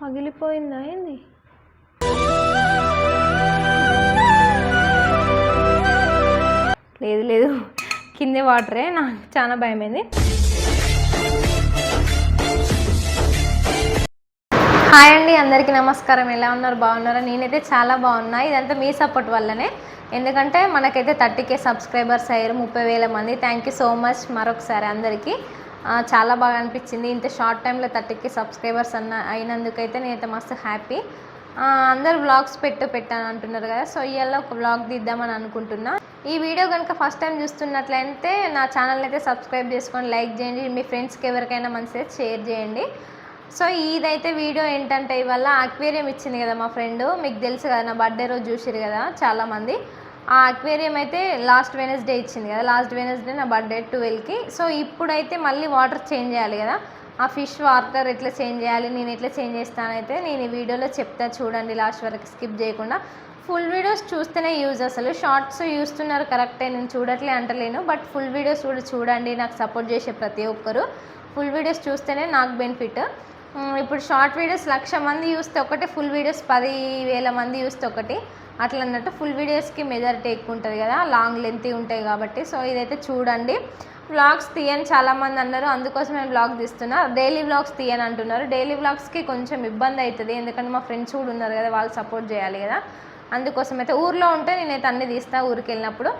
పగిలిపోయిందా ఏంది? లేదు లేదు. కిందే వాటరే నాకు చాలా భయమైంది. హాయ్ అండి అందరికీ నమస్కారం. ఎలా ఉన్నారు? బాగున్నారా? నేనైతే చాలా బాగున్నా. ఇదంతా మీ సపోర్ట్ వల్లనే. ఎందుకంటే మనకైతే థర్టీ కే సబ్స్క్రైబర్స్ అయ్యారు ముప్పై వేల మంది. థ్యాంక్ యూ సో మచ్ మరొకసారి అందరికీ. చాలా బాగా అనిపించింది. ఇంత షార్ట్ టైంలో థర్టీకి సబ్స్క్రైబర్స్ అన్న అయినందుకైతే నేనైతే మస్తు హ్యాపీ అందరు వ్లాగ్స్ పెట్టు పెట్టాను అంటున్నారు కదా. సో ఇవాళ ఒక వ్లాగ్ తీద్దామని అనుకుంటున్నా. ఈ వీడియో కనుక ఫస్ట్ టైం చూస్తున్నట్లయితే నా ఛానల్ అయితే సబ్స్క్రైబ్ చేసుకొని లైక్ చేయండి. మీ ఫ్రెండ్స్కి ఎవరికైనా మంచిగా షేర్ చేయండి. సో ఇదైతే వీడియో ఏంటంటే ఇవాళ అక్వేరియం ఇచ్చింది కదా మా ఫ్రెండ్ మీకు తెలుసు కదా నా బర్త్డే రోజు చూసిరు కదా చాలామంది. ఆ అక్వేరియం అయితే లాస్ట్ వెనస్డే ఇచ్చింది కదా లాస్ట్ వెనస్డే నా బర్త్డే ట్వెల్వ్కి. సో ఇప్పుడైతే మళ్ళీ వాటర్ చేంజ్ చేయాలి కదా. ఆ ఫిష్ వాటర్ ఎట్లా చేంజ్ చేయాలి నేను ఎట్లా చేంజ్ చేస్తానైతే నేను ఈ వీడియోలో చెప్తా చూడండి లాస్ట్ వరకు స్కిప్ చేయకుండా. ఫుల్ వీడియోస్ చూస్తేనే యూజ్ అసలు. షార్ట్స్ చూస్తున్నారు కరెక్టే నేను చూడట్లే అంటలేను. బట్ ఫుల్ వీడియోస్ కూడా చూడండి నాకు సపోర్ట్ చేసే ప్రతి ఒక్కరు. ఫుల్ వీడియోస్ చూస్తేనే నాకు బెనిఫిట్. ఇప్పుడు షార్ట్ వీడియోస్ లక్ష మంది చూస్తే ఒకటి ఫుల్ వీడియోస్ పది వేల మంది చూస్తే ఒకటి. అట్లా అన్నట్టు ఫుల్ వీడియోస్కి మెజారిటీ ఎక్కువ ఉంటుంది కదా లాంగ్ లెంత్ ఉంటాయి కాబట్టి. సో ఇదైతే చూడండి. వ్లాగ్స్ తీయని చాలామంది అన్నారు అందుకోసం నేను వ్లాగ్ తీస్తున్నా. డైలీ వ్లాగ్స్ తీయని అంటున్నారు. డైలీ వ్లాగ్స్కి కొంచెం ఇబ్బంది అవుతుంది ఎందుకంటే మా ఫ్రెండ్స్ కూడా ఉన్నారు కదా వాళ్ళు సపోర్ట్ చేయాలి కదా. అందుకోసం అయితే ఊర్లో ఉంటే నేనైతే అన్ని తీస్తా ఊరికి వెళ్ళినప్పుడు.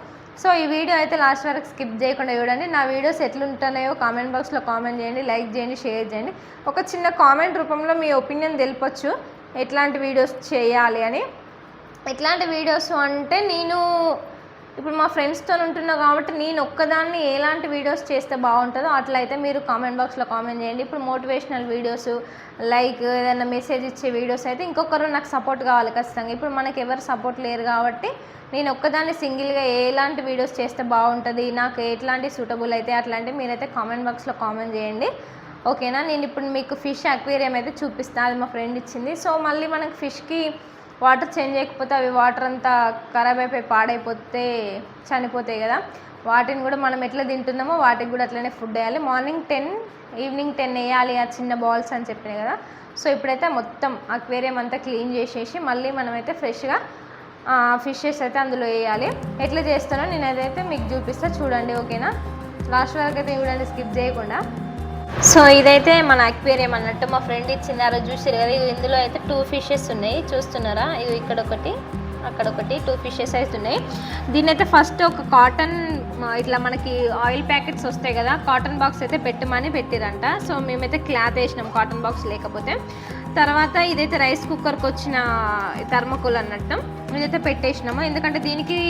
సో ఈ వీడియో అయితే లాస్ట్ వరకు స్కిప్ చేయకుండా చూడండి. నా వీడియోస్ ఎట్లుంటున్నాయో కామెంట్ బాక్స్లో కామెంట్ చేయండి లైక్ చేయండి షేర్ చేయండి. ఒక చిన్న కామెంట్ రూపంలో మీ ఒపీనియన్ తెలిపొచ్చు. ఎట్లాంటి వీడియోస్ చేయాలి అని. ఎట్లాంటి వీడియోస్ అంటే నేను ఇప్పుడు మా ఫ్రెండ్స్తో ఉంటున్నా కాబట్టి నేను ఒక్కదాన్ని ఎలాంటి వీడియోస్ చేస్తే బాగుంటుందో అట్లా అయితే మీరు కామెంట్ బాక్స్లో కామెంట్ చేయండి. ఇప్పుడు మోటివేషనల్ వీడియోస్ లైక్ ఏదైనా మెసేజ్ ఇచ్చే వీడియోస్ అయితే ఇంకొకరు నాకు సపోర్ట్ కావాలి ఖచ్చితంగా. ఇప్పుడు మనకి ఎవరు సపోర్ట్ లేరు కాబట్టి నేను ఒక్కదాన్ని సింగిల్గా ఎలాంటి వీడియోస్ చేస్తే బాగుంటుంది నాకు ఎట్లాంటి సూటబుల్ అయితే అట్లాంటి మీరైతే కామెంట్ బాక్స్లో కామెంట్ చేయండి. ఓకేనా నేను ఇప్పుడు మీకు ఫిష్ అక్వేరియం అయితే చూపిస్తాను అది మా ఫ్రెండ్ ఇచ్చింది. సో మళ్ళీ మనకి ఫిష్కి వాటర్ చేంజ్ చేయకపోతే అవి వాటర్ అంతా ఖరాబ్ అయిపోయి పాడైపోతే చనిపోతాయి కదా. వాటిని కూడా మనం ఎట్లా తింటున్నామో వాటికి కూడా అట్లనే ఫుడ్ వేయాలి. మార్నింగ్ టెన్ ఈవినింగ్ టెన్ వేయాలి ఆ చిన్న బాల్స్ అని చెప్పినాయి కదా. సో ఇప్పుడైతే మొత్తం అక్వేరియం అంతా క్లీన్ చేసేసి మళ్ళీ మనమైతే ఫ్రెష్గా ఫిషెస్ అయితే అందులో వేయాలి. ఎట్లా చేస్తానో నేను అదైతే మీకు చూపిస్తా. చూడండి ఓకేనా? లాస్ట్ వరకు అయితే చూడండి స్కిప్ చేయకుండా. సో ఇదైతే మన అక్వేరియం అన్నట్టు మా ఫ్రెండ్ ఇచ్చింది. ఆ రోజు చూసారు కదా ఇందులో అయితే టూ ఫిషెస్ ఉన్నాయి. చూస్తున్నారా? ఇవి ఇక్కడ ఒకటి అక్కడ ఒకటి టూ ఫిషెస్ అయితే ఉన్నాయి. దీని అయితే ఫస్ట్ ఒక కాటన్ ఇట్లా మనకి ఆయిల్ ప్యాకెట్స్ వస్తాయి కదా కాటన్ బాక్స్ అయితే పెట్టమని పెట్టిరంట. సో మేమైతే క్లాత్ వేసినాం కాటన్ బాక్స్ లేకపోతే. తర్వాత ఇదైతే రైస్ కుక్కర్కి వచ్చిన థర్మకోల్ అన్నట్టు. ఇదైతే పెట్టేసినాము. ఎందుకంటే దీనికి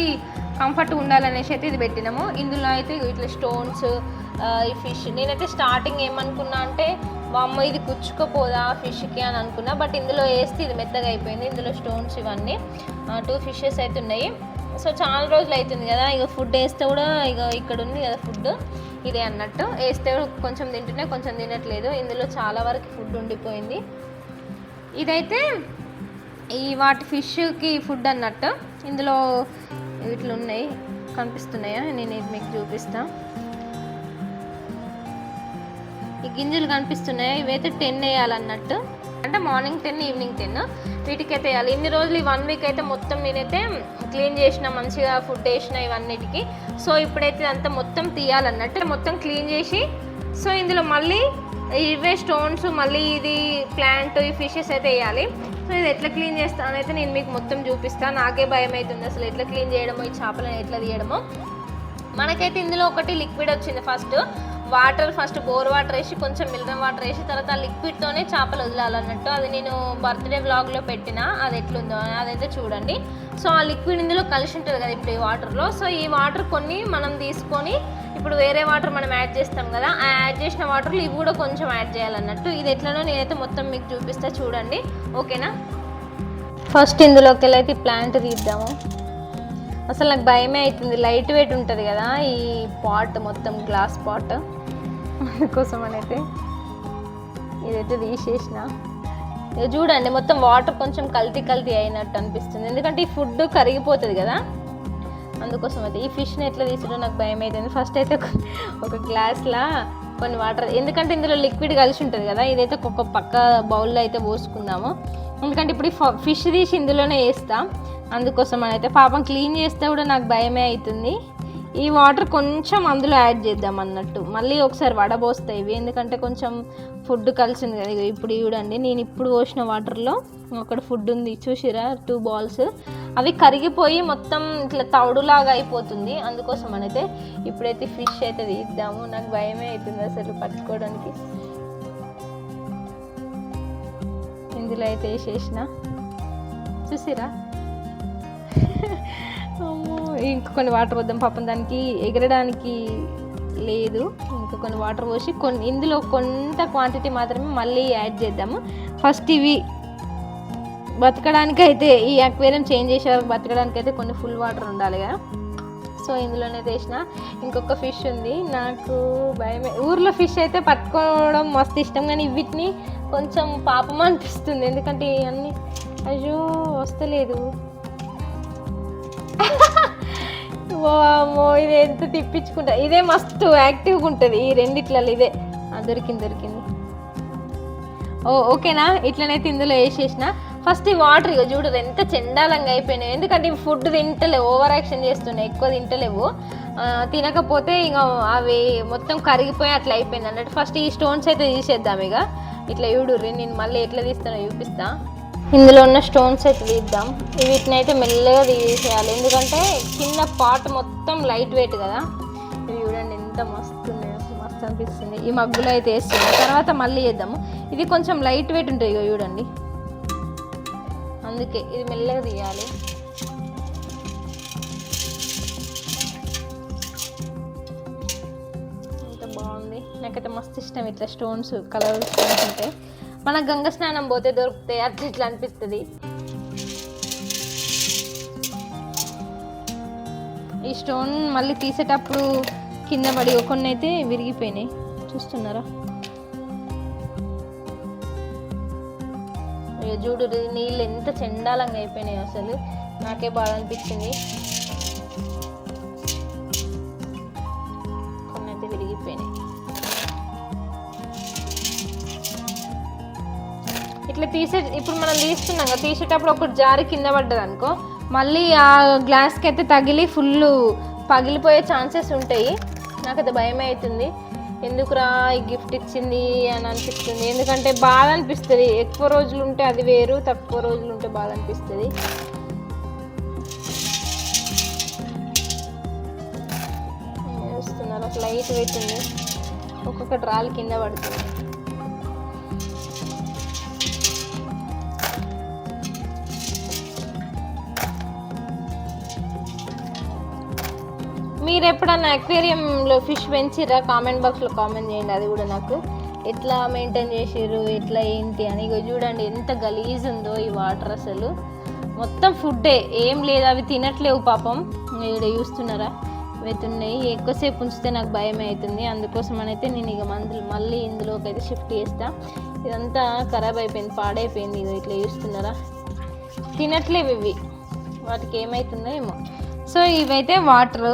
కంఫర్ట్ ఉండాలనేసి అయితే ఇది పెట్టినాము. ఇందులో అయితే ఇట్లా స్టోన్స్ ఈ ఫిష్ నేనైతే స్టార్టింగ్ ఏమనుకున్నా అంటే మా అమ్మ ఇది కుచ్చుకోపోదా ఫిష్కి అని అనుకున్నా. బట్ ఇందులో వేస్తే ఇది మెత్తగా అయిపోయింది. ఇందులో స్టోన్స్ ఇవన్నీ టూ ఫిషెస్ అయితే ఉన్నాయి. సో చాలా రోజులు అవుతుంది కదా ఇక ఫుడ్ వేస్తే కూడా ఇక ఇక్కడ ఉంది కదా ఫుడ్ ఇదే అన్నట్టు. వేస్తే కొంచెం తింటున్నా కొంచెం తినట్లేదు. ఇందులో చాలా వరకు ఫుడ్ ఉండిపోయింది. ఇదైతే ఈ వాటి ఫిష్కి ఫుడ్ అన్నట్టు. ఇందులో ఇట్లా ఉన్నాయి కనిపిస్తున్నాయా? నేను ఇది మీకు చూపిస్తా. ఈ గింజలు కనిపిస్తున్నాయా? ఇవైతే టెన్ వేయాలన్నట్టు. అంటే మార్నింగ్ టెన్ ఈవినింగ్ టెన్ వీటికైతే వేయాలి. ఇన్ని రోజులు ఈ వన్ వీక్ అయితే మొత్తం నేనైతే క్లీన్ చేసిన మంచిగా ఫుడ్ వేసిన ఇవన్నిటికి. సో ఇప్పుడైతే అంతా మొత్తం తీయాలన్నట్టు. మొత్తం క్లీన్ చేసి సో ఇందులో మళ్ళీ ఇవే స్టోన్స్ మళ్ళీ ఇది ప్లాంట్ ఈ ఫిషెస్ అయితే వేయాలి. సో ఇది ఎట్లా క్లీన్ చేస్తానైతే నేను మీకు మొత్తం చూపిస్తాను నాకే భయం అవుతుంది అసలు ఎట్లా క్లీన్ చేయడమో ఈ చేపలను ఎట్లా తీయడమో. మనకైతే ఇందులో ఒకటి లిక్విడ్ వచ్చింది first. Water first bore water వేసి కొంచెం మినరల్ వాటర్ వేసి తర్వాత ఆ లిక్విడ్తోనే చేపలు వదలాలన్నట్టు. అది నేను బర్త్డే వ్లాగ్లో పెట్టిన అది ఎట్లుందో అని అదైతే చూడండి. సో ఆ లిక్విడ్ ఇందులో కలిసి ఉంటుంది కదా ఇప్పుడు ఈ వాటర్లో. సో ఈ వాటర్ కొన్ని మనం తీసుకొని ఇప్పుడు వేరే వాటర్ మనం యాడ్ చేస్తాం కదా ఆ యాడ్ చేసిన వాటర్లు ఇవి కూడా కొంచెం యాడ్ చేయాలన్నట్టు. ఇది ఎట్లనో నేనైతే మొత్తం మీకు చూపిస్తా చూడండి. ఓకేనా? ఫస్ట్ ఇందులోకి వెళ్ళి అయితే ప్లాంట్ తీద్దాము. అసలు నాకు భయమే అవుతుంది. లైట్ వెయిట్ ఉంటుంది కదా ఈ పాట్ మొత్తం గ్లాస్ పాట్ అందుకోసం అనైతే ఇదైతే తీసేసిన. చూడండి మొత్తం వాటర్ కొంచెం కల్తీ కల్తీ అయినట్టు అనిపిస్తుంది. ఎందుకంటే ఈ ఫుడ్ కరిగిపోతుంది కదా. అందుకోసం అయితే ఈ ఫిష్ని ఎట్లా తీసుడో నాకు భయం అవుతుంది ఫస్ట్ అయితే ఒక- గ్లాస్లా కొన్ని వాటర్ ఎందుకంటే ఇందులో లిక్విడ్ కలిసి ఉంటుంది కదా ఇదైతే ఒక్కొక్క పక్క బౌల్లో అయితే పోసుకుందాము. ఎందుకంటే ఇప్పుడు ఫిష్ తీసి ఇందులోనే వేస్తాం. అందుకోసం అయితే పాపం క్లీన్ చేస్తే కూడా నాకు భయమే అవుతుంది ఈ వాటర్ కొంచెం అందులో యాడ్ చేద్దాం అన్నట్టు. మళ్ళీ ఒకసారి వడబోస్తాయి ఇవి. ఎందుకంటే కొంచెం ఫుడ్ కలిసింది కదా. ఇప్పుడు చూడండి నేను ఇప్పుడు పోసిన వాటర్లో అక్కడ ఫుడ్ ఉంది. చూసిరా? టూ బాల్స్ అవి కరిగిపోయి మొత్తం ఇట్లా తౌడులాగా అయిపోతుంది. అందుకోసం అయితే ఇప్పుడైతే ఫిష్ అయితే తీద్దాము. నాకు భయమే అవుతుంది అసలు పట్టుకోవడానికి. ఇందులో అయితే వేసేసిన. చూసిరా? అమ్మో, ఇంకా కొన్ని వాటర్ వద్దాం పాపం దానికి ఎగరడానికి లేదు. ఇంకా కొన్ని వాటర్ పోసి కొన్ని ఇందులో కొంత క్వాంటిటీ మాత్రమే మళ్ళీ యాడ్ చేద్దాము. ఫస్ట్ ఇవి బతకడానికి అయితే ఈ అక్వేరియం చేంజ్ చేసే వరకు బతకడానికి అయితే కొన్ని ఫుల్ వాటర్ ఉండాలి కదా. సో ఇందులోనే వేసిన ఇంకొక ఫిష్ ఉంది. నాకు భయమే. ఊర్లో ఫిష్ అయితే పట్టుకోవడం మస్తు ఇష్టం కానీ వీటిని కొంచెం పాపం అనిపిస్తుంది. ఎందుకంటే అన్నీ అయ్యో వస్తలేదు. వామ్మో ఇది ఎంత తిప్పించుకుంటా. ఇదే మస్తు యాక్టివ్గా ఉంటుంది. ఈ రెండిట్లలో ఇదే. దొరికింది దొరికింది. ఓ ఓకేనా? ఇట్లనైతే ఇందులో వేసేసిన. ఫస్ట్ ఈ వాటర్ ఇక చూడదు ఎంత చెండాలంగా అయిపోయినాయి. ఎందుకంటే ఇవి ఫుడ్ తింటలేవు ఓవర్ యాక్షన్ చేస్తున్నాయి ఎక్కువ తింటలేవు. తినకపోతే ఇక అవి మొత్తం కరిగిపోయి అట్లా అయిపోయింది అన్నట్టు. ఫస్ట్ ఈ స్టోన్స్ అయితే తీసేద్దాం ఇక ఇట్లా చూడుర్రి నేను మళ్ళీ ఎట్లా తీస్తానో చూపిస్తా. ఇందులో ఉన్న స్టోన్స్ అయితే తీద్దాం. వీటిని అయితే మెల్లగా తీసేయాలి. ఎందుకంటే కింద పాట్ మొత్తం లైట్ వెయిట్ కదా. ఇవి చూడండి ఎంత మస్తు మస్తు అనిపిస్తుంది. ఈ మగ్గులో అయితే వేస్తుంది తర్వాత మళ్ళీ వేద్దాము ఇది కొంచెం లైట్ వెయిట్ ఉంటుంది ఇక చూడండి. అందుకే ఇది మెల్లగా తీయాలి. ఎంత బాగుంది. నాకైతే మస్తు ఇష్టం ఇట్లా స్టోన్స్ కలర్ స్టోన్స్ ఉంటాయి మన గంగ స్నానం పోతే దొరుకుతాయి అట్లా ఇట్లా అనిపిస్తుంది. ఈ స్టోన్ మళ్ళీ తీసేటప్పుడు కింద పడి కొన్ని అయితే విరిగిపోయినాయి. చూస్తున్నారా? చూడు నీళ్ళు ఎంత చెండాలంగా అయిపోయినాయి అసలు నాకే బాధ అనిపించింది కొన్ని అయితే విరిగిపోయినాయి. ఇట్లా తీసే ఇప్పుడు మనం తీస్తున్నాం కదా తీసేటప్పుడు ఒకటి జారి కింద పడ్డది అనుకో మళ్ళీ ఆ గ్లాస్కి అయితే తగిలి ఫుల్ పగిలిపోయే ఛాన్సెస్ ఉంటాయి. నాకైతే భయం అవుతుంది ఎందుకురా ఈ గిఫ్ట్ ఇచ్చింది అని అనిపిస్తుంది. ఎందుకంటే బాధ అనిపిస్తుంది. ఎక్కువ రోజులు ఉంటే అది వేరు తక్కువ రోజులు ఉంటే బాధ అనిపిస్తుంది. చూస్తున్నారు? అసలు లైట్ వెయిట్ ఉంది ఒక్కొక్కటి కింద పడుతుంది. మీరు ఎప్పుడన్నా అక్వేరియంలో ఫిష్ పెంచిరా కామెంట్ బాక్స్లో కామెంట్ చేయండి అది కూడా నాకు. ఎట్లా మెయింటైన్ చేసిర్రు? ఎట్లా ఏంటి అని. ఇగో చూడండి ఎంత గలీజ్ ఉందో ఈ వాటర్ అసలు. మొత్తం ఫుడ్డే ఏం లేదు అవి తినట్లేవు పాపం. ఇక్కడ చూస్తున్నారా? వెతున్నాయి ఎక్కువసేపు ఉంచితే నాకు భయం అవుతుంది. అందుకోసం అయితే నేను ఇక మందులు మళ్ళీ ఇందులోకి అయితే షిఫ్ట్ చేస్తా. ఇదంతా ఖరాబ్ అయిపోయింది పాడైపోయింది. ఇగో ఇట్లా చూస్తున్నారా? తినట్లేవు ఇవి. వాటికి ఏమవుతుందో ఏమో సో ఇవైతే వాటర్.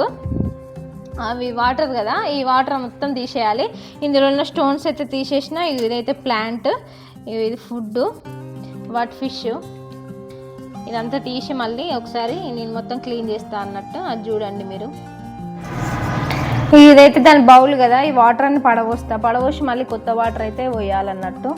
అవి వాటర్ కదా ఈ వాటర్ మొత్తం తీసేయాలి. ఇందులో ఉన్న స్టోన్స్ అయితే తీసేసిన ఇదైతే ప్లాంట్ ఇది ఫుడ్ వాట్ ఫిష్. ఇదంతా తీసి మళ్ళీ ఒకసారి నేను మొత్తం క్లీన్ చేస్తా అన్నట్టు అది చూడండి మీరు. ఇదైతే దాని బౌల్ కదా ఈ వాటర్ అన్ని పడవోస్తా పడవోసి మళ్ళీ కొత్త వాటర్ అయితే పోయాలన్నట్టు.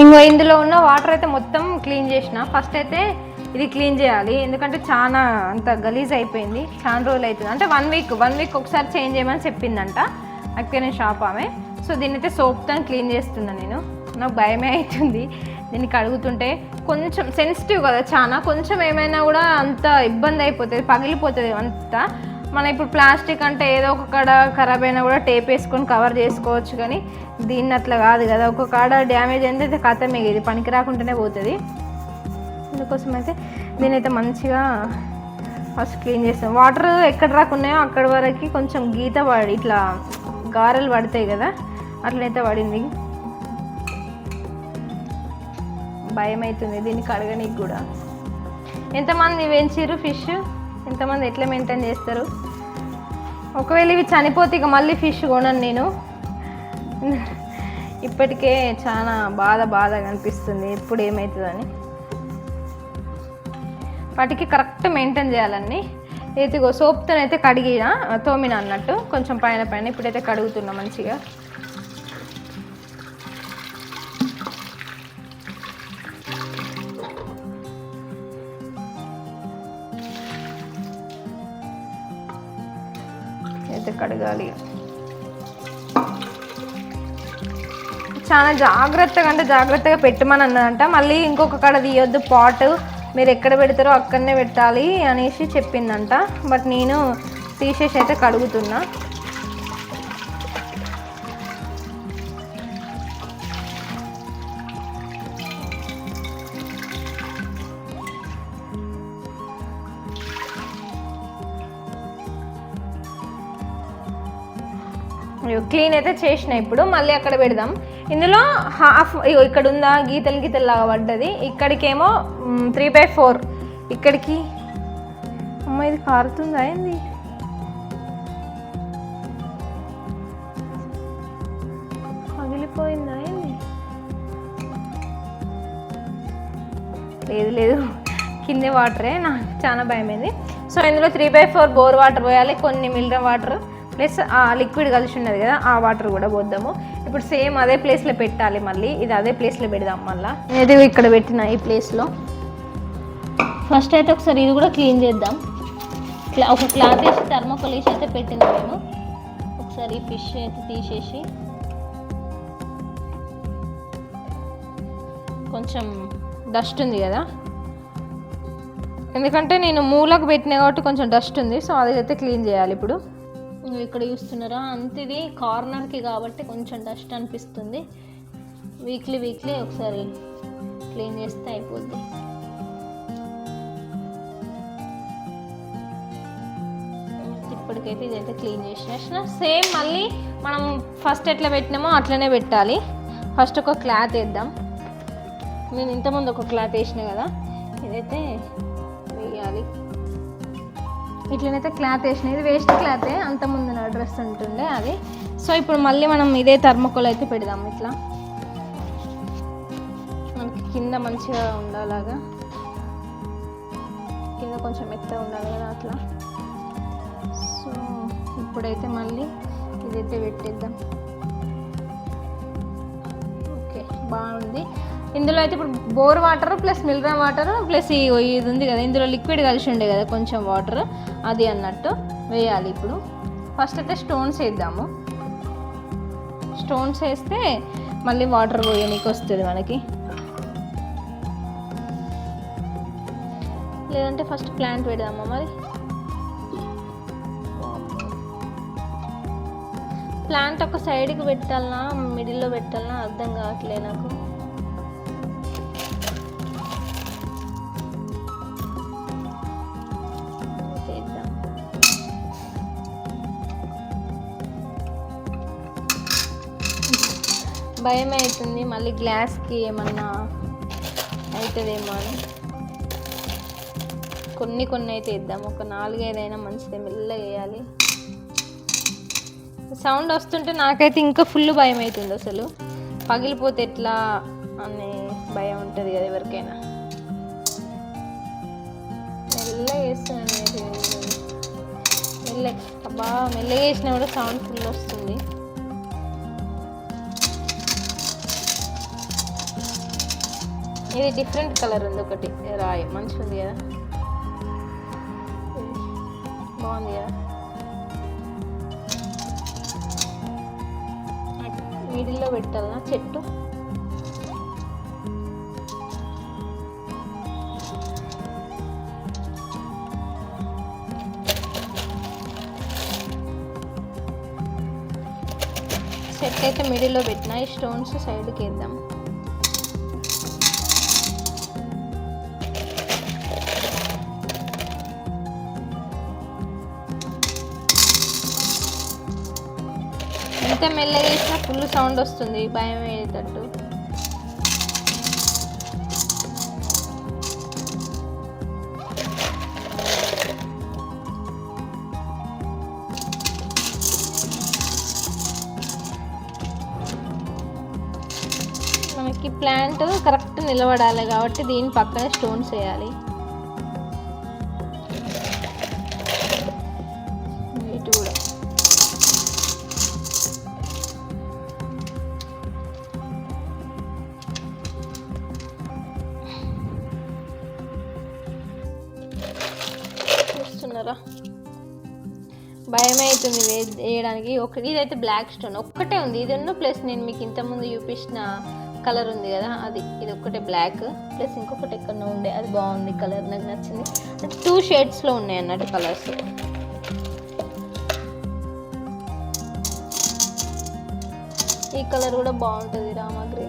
ఇంకో ఇందులో ఉన్న వాటర్ అయితే మొత్తం క్లీన్ చేసిన. ఫస్ట్ అయితే ఇది క్లీన్ చేయాలి. ఎందుకంటే చాలా అంత గలీజ్ అయిపోయింది. చాలా రోజులు అవుతుంది. అంటే వన్ వీక్ వన్ వీక్ ఒకసారి చేంజ్ చేయమని చెప్పిందంట. అక్వేరియం షాప్ ఆమె. సో దీన్ని అయితే సోప్తో క్లీన్ చేస్తున్నా నేను. నాకు భయమే అవుతుంది. దీన్ని కడుగుతుంటే కొంచెం సెన్సిటివ్ కదా చాలా కొంచెం ఏమైనా కూడా అంత ఇబ్బంది అయిపోతుంది పగిలిపోతుంది అంతా. మనం ఇప్పుడు ప్లాస్టిక్ అంటే ఏదో ఒక కాడ ఖరాబ్ అయినా కూడా టేప్ వేసుకొని కవర్ చేసుకోవచ్చు కానీ దీన్ని అట్లా కాదు కదా. ఒక కాడ డ్యామేజ్ అయితే అయితే కథమే పనికి రాకుండానే పోతుంది. అందుకోసం అయితే దీని అయితే మంచిగా ఫస్ట్ క్లీన్ చేస్తాం. వాటర్ ఎక్కడ రాకున్నాయో అక్కడ వరకు కొంచెం గీత పడి ఇట్లా గారెలు పడతాయి కదా అట్లయితే పడింది. భయం అవుతుంది దీన్ని కడగనీకి కూడా. ఎంతమంది పెంచారు ఫిష్? ఎంతమంది ఎట్లా మెయింటైన్ చేస్తారు? ఒకవేళ ఇవి చనిపోతే ఇక మళ్ళీ ఫిష్ కొనను నేను. ఇప్పటికే చాలా బాధ బాధగా అనిపిస్తుంది. ఎప్పుడు ఏమవుతుందని వాటికి కరెక్ట్ మెయింటైన్ చేయాలండి. అయితే సోప్తోనైతే కడిగిన తోమిన అన్నట్టు. కొంచెం పైన పైన ఇప్పుడైతే కడుగుతున్నా మంచిగా. అయితే చాలా జాగ్రత్తగా అంటే జాగ్రత్తగా పెట్టమని అన్నదంట మళ్ళీ ఇంకొక కాడ తీయొద్దు పాట్. మీరు ఎక్కడ పెడతారో అక్కడనే పెట్టాలి అనేసి చెప్పిందంట. బట్ నేను తీసేసి అయితే కడుగుతున్నా. క్లీన్ అయితే చేసిన ఇప్పుడు మళ్ళీ అక్కడ పెడదాం. ఇందులో హాఫ్ ఇగో ఇక్కడ ఉందా గీతలు గీతలు లాగా పడ్డది. ఇక్కడికేమో త్రీ బై ఫోర్ ఇక్కడికి అమ్మ ఇది కారుతుందా ఏంది? పగిలిపోయిందా ఏంది? లేదు లేదు. కింద వాటరే నాకు చాలా భయమైంది. సో ఇందులో three by four bore water పోయాలి. కొన్ని మిల్లర్ వాటర్ ప్లస్ ఆ లిక్విడ్ కలిసి ఉన్నది కదా ఆ వాటర్ కూడా పోద్దాము. ఇప్పుడు సేమ్ అదే ప్లేస్లో పెట్టాలి మళ్ళీ ఇది అదే ప్లేస్లో పెడదాం మళ్ళీ. ఇది ఇక్కడ పెట్టిన ఈ ప్లేస్లో ఫస్ట్ అయితే ఒకసారి ఇది కూడా క్లీన్ చేద్దాం. క్లా ఒక క్లాత్ వేసి థర్మోకోల్ వేసి అయితే పెట్టింది మేము ఒకసారి ఈ ఫిష్ అయితే తీసేసి. కొంచెం డస్ట్ ఉంది కదా. ఎందుకంటే నేను మూలకు పెట్టిన కాబట్టి కొంచెం డస్ట్ ఉంది సో అది అయితే క్లీన్ చేయాలి ఇప్పుడు. ఇక్కడ చూస్తున్నారా? అంత ఇది కార్నర్కి కాబట్టి కొంచెం డస్ట్ అనిపిస్తుంది. వీక్లీ వీక్లీ ఒకసారి క్లీన్ చేస్తే అయిపోద్ది. ఇప్పటికైతే ఇదైతే క్లీన్ చేసేసిన సేమ్ మళ్ళీ మనం ఫస్ట్ ఎట్లా పెట్టినామో అట్లనే పెట్టాలి. ఫస్ట్ ఒక క్లాత్ వేద్దాం. నేను ఇంతకుముందు ఒక క్లాత్ వేసిన కదా. ఇదైతే ఇట్లనైతే క్లాత్ వేసిన ఇది వేస్ట్ క్లాతే అంత ముందు నా డ్రెస్ ఉంటుండే అది. సో ఇప్పుడు మళ్ళీ మనం ఇదే థర్మకోల్ అయితే పెడదాం ఇట్లా. మనకి కింద మంచిగా ఉండేలాగా. కింద కొంచెం మెత్తగా ఉండాలి కదా అట్లా. సో ఇప్పుడైతే మళ్ళీ ఇదైతే పెట్టేద్దాం. ఓకే బాగుంది. ఇందులో అయితే ఇప్పుడు బోర్ వాటర్ ప్లస్ మిల్రా వాటర్ ప్లస్ ఈ ఇది ఉంది కదా ఇందులో లిక్విడ్ కలిసి ఉండే కదా కొంచెం వాటర్ అది అన్నట్టు వేయాలి ఇప్పుడు. ఫస్ట్ అయితే స్టోన్స్ వేద్దాము. స్టోన్స్ వేస్తే మళ్ళీ వాటర్ పోయనీకి వస్తుంది మనకి. లేదంటే ఫస్ట్ ప్లాంట్ పెడదామా మరి? ప్లాంట్ ఒక సైడ్కి పెట్టాలనా మిడిల్లో పెట్టాలనా అర్థం కావట్లే నాకు. భయం అవుతుంది మళ్ళీ గ్లాస్కి ఏమన్నా అవుతుందేమో అని. కొన్ని కొన్ని అయితే ఇద్దాం ఒక నాలుగైదైనా మంచిదే మెల్లగా వేయాలి. సౌండ్ వస్తుంటే నాకైతే ఇంకా ఫుల్ భయం అవుతుంది అసలు. పగిలిపోతే ఎట్లా అనే భయం ఉంటుంది కదా ఎవరికైనా. మెల్లగా వేస్తున్నాను మెల్లగా అబ్బా మెల్లగా వేసినా కూడా సౌండ్ ఫుల్ వస్తుంది. ఇది డిఫరెంట్ కలర్ ఉంది ఒకటి. రాయి? మంచిగా ఉంది కదా? బాగుంది కదా? మిడిల్లో పెట్టాలనా? చెట్టు? సెట్ అయితే మిడిల్లో పెట్టిన ఈ స్టోన్స్ సైడ్కి వేద్దాం. అయితే మెల్లగా వేసిన ఫుల్ సౌండ్ వస్తుంది భయం అయ్యేటట్టు మనకి ప్లాంట్ కరెక్ట్ నిలబడాలి కాబట్టి దీని పక్కనే స్టోన్స్ వేయాలి. ఒక ఇదైతే బ్లాక్ స్టోన్ ఒక్కటే ఉంది. ఇది ఉన్న ప్లస్ నేను మీకు ఇంతకుముందు చూపించిన కలర్ ఉంది కదా అది. ఇది ఒక్కటే బ్లాక్ ప్లస్ ఇంకొకటి ఎక్కడ ఉండే. అది బాగుంది కలర్ నాకు నచ్చింది. టూ షేడ్స్లో ఉన్నాయి అన్నట్టు కలర్స్ ఈ కలర్ కూడా బాగుంటుంది రామగ్రీ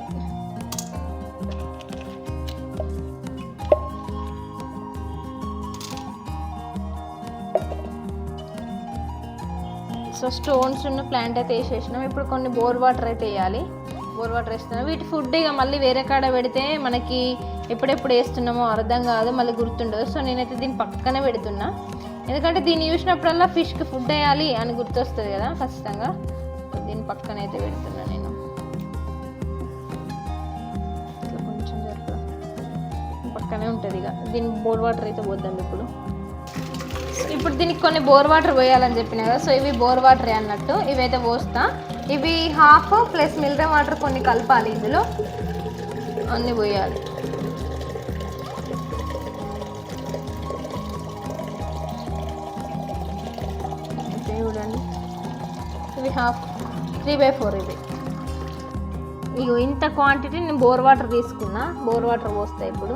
సో స్టోన్స్ ఉన్న ప్లాంట్ అయితే వేసేసినాం. ఇప్పుడు కొన్ని బోర్ వాటర్ అయితే వేయాలి. బోర్ వాటర్ వేస్తున్నాం. వీటి ఫుడ్ ఇక మళ్ళీ వేరే కాడ పెడితే మనకి ఎప్పుడెప్పుడు వేస్తున్నామో అర్థం కాదు. మళ్ళీ గుర్తుండదు. సో నేనైతే దీన్ని పక్కనే పెడుతున్నా. ఎందుకంటే దీన్ని చూసినప్పుడల్లా ఫిష్కి ఫుడ్ వేయాలి అని గుర్తొస్తుంది కదా ఖచ్చితంగా. దీని పక్కన అయితే పెడుతున్నా నేను. కొంచెం పక్కనే ఉంటుంది ఇక. దీని బోర్ వాటర్ అయితే పోద్దాం ఇప్పుడు. ఇప్పుడు దీనికి కొన్ని బోర్ వాటర్ పోయాలని చెప్పినా కదా సో ఇవి బోర్ వాటర్ అన్నట్టు ఇవైతే పోస్తా. ఇవి హాఫ్ ప్లస్ మిల్రే వాటర్ కొన్ని కలపాలి ఇందులో. అన్నీ పోయాలి. చూడండి. ఇవి హాఫ్ త్రీ బై ఫోర్ ఇది ఇగో ఇంత క్వాంటిటీ నేను బోర్ వాటర్ తీసుకున్నా. బోర్ వాటర్ పోస్తా ఇప్పుడు.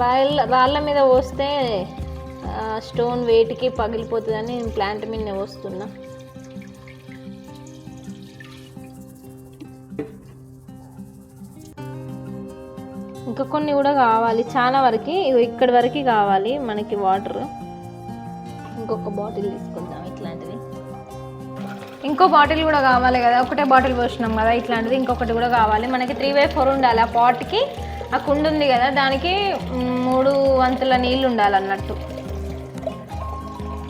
రాళ్ళ రాళ్ళ మీద పోస్తే స్టోన్ వెయిట్కి పగిలిపోతుందని నేను ప్లాంట్ మీద పోస్తున్నా. ఇంకా కొన్ని కూడా కావాలి. చాలా వరకు ఇక్కడ ఇక్కడి వరకు కావాలి మనకి వాటర్. ఇంకొక బాటిల్ తీసుకుందాం ఇట్లాంటిది. ఇంకో బాటిల్ కూడా కావాలి కదా. ఒకటే బాటిల్ పోసినాం కదా ఇట్లాంటిది. ఇంకొకటి కూడా కావాలి. మనకి త్రీ బై ఫోర్ ఉండాలి. ఆ పాట్కి ఆ కుండ ఉంది కదా దానికి మూడు వంతుల నీళ్ళు ఉండాలి అన్నట్టు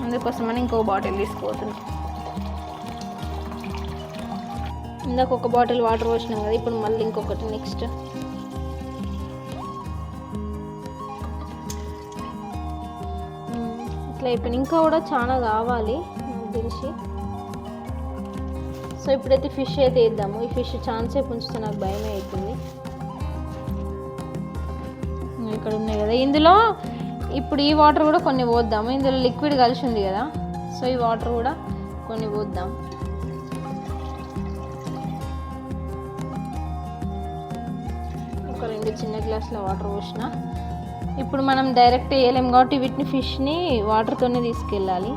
అందుకోసమని ఇంకో బాటిల్ తీసుకోతుంది ఇందాక ఒక బాటిల్ వాటర్ పోసినాం కదా ఇప్పుడు మళ్ళీ ఇంకొకటి నెక్స్ట్. ఇట్లా అయిపోయింది ఇంకా కూడా చాలా కావాలి నాకు తెలిసి. సో ఇప్పుడైతే ఫిష్ అయితే వేద్దాము. ఈ ఫిష్ ఛాన్సే సేపు ఉంచితే నాకు భయమే అవుతుంది. ఇక్కడ ఉన్నాయి కదా. ఇందులో ఇప్పుడు ఈ వాటర్ కూడా కొన్ని పోద్దాము. ఇందులో లిక్విడ్ కలిసి ఉంది కదా. సో ఈ వాటర్ కూడా కొన్ని పోద్దాం. ఒక రెండు చిన్న గ్లాసుల వాటర్ పోసిన. ఇప్పుడు మనం డైరెక్ట్ వేయలేం కాబట్టి వీటిని ఫిష్ని వాటర్తోనే తీసుకెళ్ళాలి.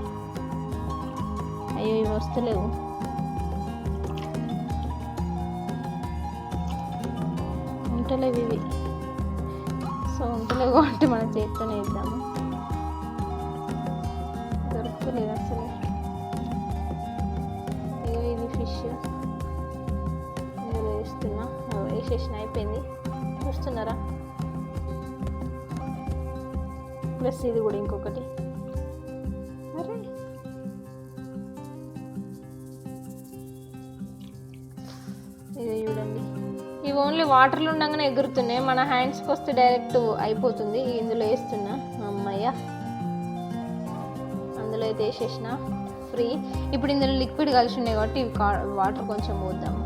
అయ్యో ఇవి వస్తలేవు. ఉంటలేవు ఇవి. సో ఉంటలేవు కాబట్టి మన చేత్తోనే ఇద్దాము దొరుకుతలేదు అసలు. ఇగో ఇది ఫిష్ ఇందులో వేస్తున్నా. వేసేసిన అయిపోయింది. చూస్తున్నారా? ప్లస్ ఇది కూడా ఇంకొకటి. ఓన్లీ వాటర్లు ఉండగానే ఎగురుతున్నాయి. మన హ్యాండ్స్కి వస్తే డైరెక్ట్ అయిపోతుంది. ఇందులో వేస్తున్నా అమ్మయ్య. అందులో అయితే వేసేసిన. ఫ్రీ ఇప్పుడు ఇందులో లిక్విడ్ కలిసి ఉన్నాయి కాబట్టి ఇవి వాటర్ కొంచెం పోద్దాము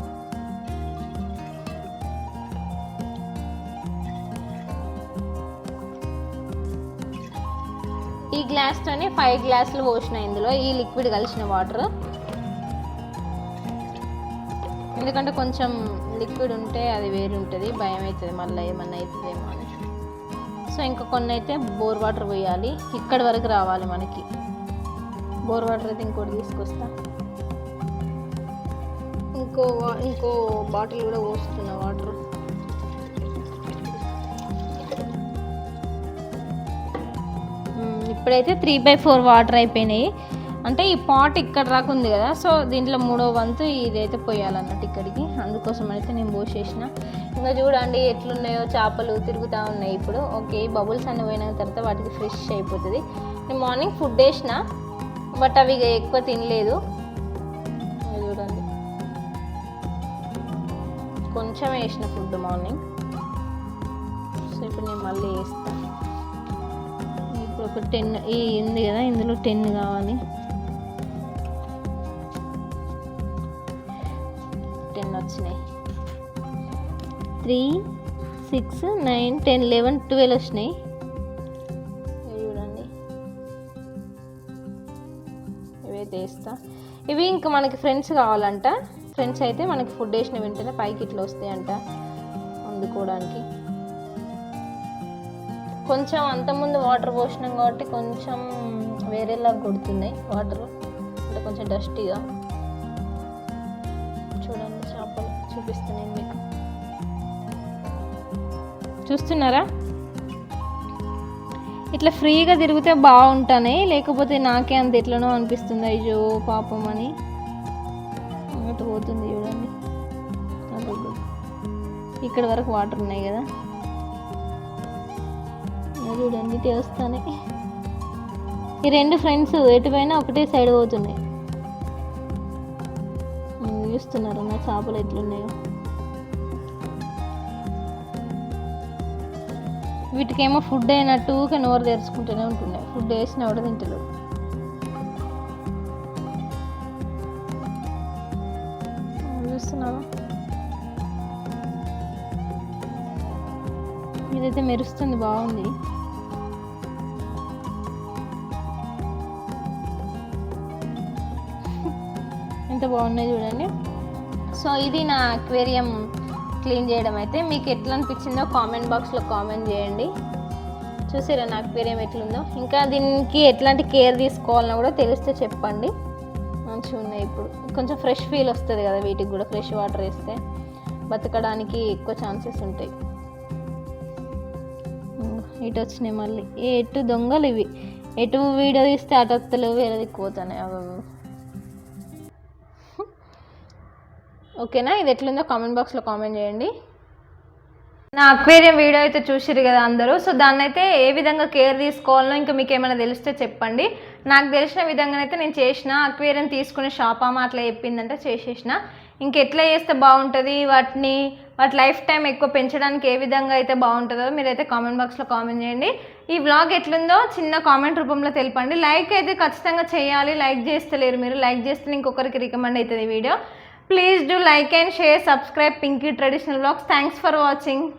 ఈ గ్లాస్తోనే ఫైవ్ గ్లాసులు పోసిన ఇందులో. ఈ లిక్విడ్ కలిసిన వాటర్ ఎందుకంటే కొంచెం లిక్విడ్ ఉంటే అది వేరు ఉంటుంది భయం అవుతుంది మళ్ళీ ఏమన్నా అవుతుందేమో అని. సో ఇంకా కొన్ని అయితే బోర్ వాటర్ పోయాలి ఇక్కడ వరకు రావాలి మనకి. బోర్ వాటర్ అయితే ఇంకోటి తీసుకొస్తా. ఇంకో ఇంకో బాటిల్ కూడా పోస్తున్నా వాటర్. ఇప్పుడైతే త్రీ బై ఫోర్ వాటర్ అయిపోయినాయి. అంటే ఈ పాట్ ఇక్కడ దాకా ఉంది కదా సో దీంట్లో మూడో వంతు ఇదైతే పోయాలన్నట్టు ఇక్కడికి. అందుకోసం అయితే నేను పోసేసిన ఇంకా చూడండి ఎట్లున్నాయో చేపలు తిరుగుతూ ఉన్నాయి ఇప్పుడు. ఓకే బబుల్స్ అన్ని పోయిన తర్వాత వాటికి ఫ్రెష్ అయిపోతుంది. నేను మార్నింగ్ ఫుడ్ వేసిన బట్ అవి ఇక ఎక్కువ తినలేదు. చూడండి. కొంచెం వేసిన ఫుడ్ మార్నింగ్ సో ఇప్పుడు నేను మళ్ళీ వేస్తాను ఇప్పుడు ఒక టెన్ ఈ ఉంది కదా ఇందులో టెన్ కావాలి. Three six nine ten eleven twelve వచ్చినాయి. చూడండి. ఇవైతే వేస్తా. ఇవి ఇంకా మనకి ఫ్రెండ్స్ కావాలంట. ఫ్రెండ్స్ అయితే మనకి ఫుడ్ వేసిన వెంటనే పైకి ఇట్లా వస్తాయంట అందుకోవడానికి కొంచెం అంతకుముందు వాటర్ పోసినాం కాబట్టి కొంచెం వేరేలా కొడుతున్నాయి వాటర్. అంటే కొంచెం డస్టీగా. చూడండి చేపలు చూపిస్తున్నాను మీకు. చూస్తున్నారా? ఇట్లా ఫ్రీగా తిరిగితే బాగుంటానే లేకపోతే నాకే అంత ఎట్లనో అనిపిస్తుంది అయ్యో పాపం అని. అటు పోతుంది చూడండి. ఇక్కడ వరకు వాటర్ ఉన్నాయి కదా. చూడండి తెలుస్తానే ఈ రెండు ఫ్రెండ్స్ ఎటుపోయినా ఒకటే సైడ్ పోతున్నాయి. చూస్తున్నారు? నా చేపలు ఎట్లున్నాయో. వీటికేమో ఫుడ్ అయినట్టు నోరు తెరుచుకుంటూనే ఉంటున్నాయి ఫుడ్ వేసినా కూడా తింటలేవు చూస్తున్నావా? ఇదైతే మెరుస్తుంది బాగుంది. ఎంత బాగున్నాయి చూడండి. సో ఇది నా అక్వేరియం క్లీన్ చేయడం అయితే మీకు ఎట్లా అనిపించిందో కామెంట్ బాక్స్లో కామెంట్ చేయండి. చూసారా నా అక్వేరియం ఎట్లుందో. ఇంకా దీనికి ఎట్లాంటి కేర్ తీసుకోవాలన్నా కూడా తెలిస్తే చెప్పండి. మంచిగా ఉన్నాయి ఇప్పుడు. కొంచెం ఫ్రెష్ ఫీల్ వస్తుంది కదా వీటికి కూడా ఫ్రెష్ వాటర్ వేస్తే. బతకడానికి ఎక్కువ ఛాన్సెస్ ఉంటాయి. ఇటు వచ్చినాయి మళ్ళీ. ఎటు దొంగలు ఇవి? ఎటు వీడియో తీస్తే అటు వస్తలేవు వేరే దిక్కుపోతాయి ఓకేనా? ఇది ఎట్లుందో కామెంట్ బాక్స్లో కామెంట్ చేయండి. నా అక్వేరియం వీడియో అయితే చూసిరు కదా అందరూ. సో దాన్ని అయితే ఏ విధంగా కేర్ తీసుకోవాలో ఇంకా మీకు ఏమైనా తెలిస్తే చెప్పండి. నాకు తెలిసిన విధంగానైతే నేను చేసిన అక్వేరియం తీసుకునే షాప్ మా అట్లా చెప్పిందంటే చేసేసిన. ఇంకెట్లా చేస్తే బాగుంటుంది? వాటిని వాటి లైఫ్ టైం ఎక్కువ పెంచడానికి ఏ విధంగా అయితే బాగుంటుందో మీరైతే కామెంట్ బాక్స్లో కామెంట్ చేయండి. ఈ వ్లాగ్ ఎట్లుందో చిన్న కామెంట్ రూపంలో తెలపండి. లైక్ అయితే ఖచ్చితంగా చేయాలి. లైక్ చేస్తలేరు మీరు. లైక్ చేస్తే ఇంకొకరికి రికమెండ్ అవుతుంది video Please do like and share, subscribe Pinky Traditional Vlogs. Thanks for watching.